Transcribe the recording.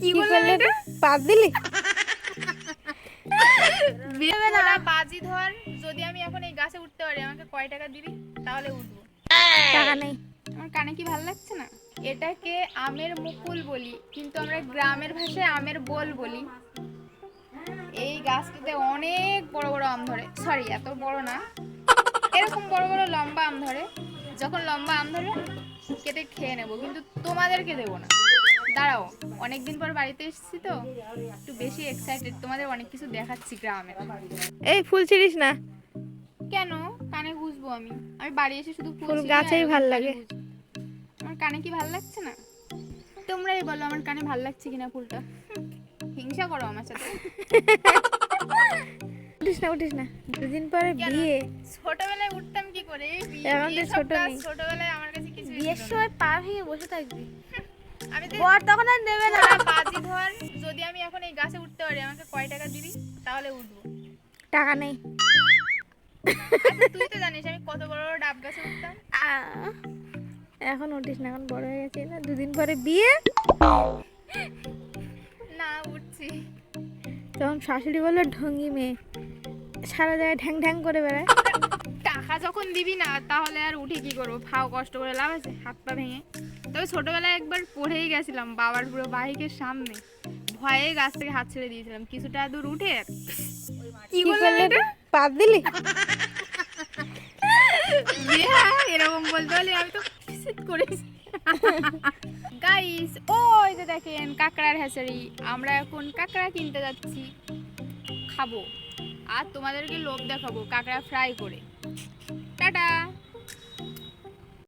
কি করলে? পাত দিলি? বাজি ধর যদি আমি এখন এই গাছে উঠতে পারি আমাকে কয় টাকা দিবি? তাহলে উঠবো। টাকা নেই। আমার কানে কি ভালো লাগছে না? এটাকে আমের মুকুল বলি কিন্তু আমরা গ্রামের ভাষায় আমের বোল বলি। এই গাছটাতে অনেক বড় বড় আম ধরে। সরি এত বড় না। এরকম বড় বড় লম্বা আম ধরে। যখন লম্বা আম ধরে কেটে খেয়ে নেব কিন্তু তোমাদেরকে দেবো না। দাঁড়াও অনেকদিন পর বাড়িতে এসেছি তো একটু বেশি এক্সাইটেড তোমাদের অনেক কিছু দেখাচ্ছি গ্রামে। এই ফুল ছিড়িস না। কেন? কানে গুজবো আমি। আমি বাড়ি এসে শুধু ফুল গাছেই ভালো লাগে। আমার কানে কি ভালো লাগছে না? তোমরাই বলো আমার কানে ভালো লাগছে কিনা ফুলটা। হিংসা করো আমার সাথে। উঠিস না উঠিস না। দুদিন পরে বিয়ে। ছোটবেলায় উঠতাম কি করে? এখন তো ছোট নেই। ছোটবেলায় আমার কাছে কিছু বিয়ের সময় পা ভেঙে বসে থাকবি। বর তখন আর দেবে না। বাজি ধর। যদি আমি এখন এই গাছে উঠতে পারি আমাকে কয় টাকা দিবি? তাহলে উঠবো। টাকা নেই। আচ্ছা, তুই তো জানিস আমি কত বড় বড় ডাব গাছে উঠতাম। আহ, এখন উঠিস না এখন বড় হয়ে গেছে না। দুদিন পরে বিয়ে। না উঠছি। তখন শাশুড়ি বলল ঢঙ্গি মেয়ে। সারা জায়গায় ঢ্যাং ঢ্যাং করে বেড়ায়। যখন দিবি না তাহলে আর উঠে কি করব? ফাও কষ্ট করে লাভ আছে হাত পা ভেঙে। তবে ছোটবেলায় একবার পড়েই গেছিলাম বাবার পুরো বাইকের সামনে। ভয়ে গাছ থেকে হাত ছেড়ে দিয়েছিলাম কিছুটা দূর উঠে কি করলে করলে দিলি? এরকম বলতে হলে আমি তো করেছি গাইস ওই যে দেখেন কাঁকড়ার হ্যাচারি। আমরা এখন কাঁকড়া কিনতে যাচ্ছি। খাব। আর তোমাদেরকে লোভ দেখাবো কাঁকড়া ফ্রাই করে। টাটা।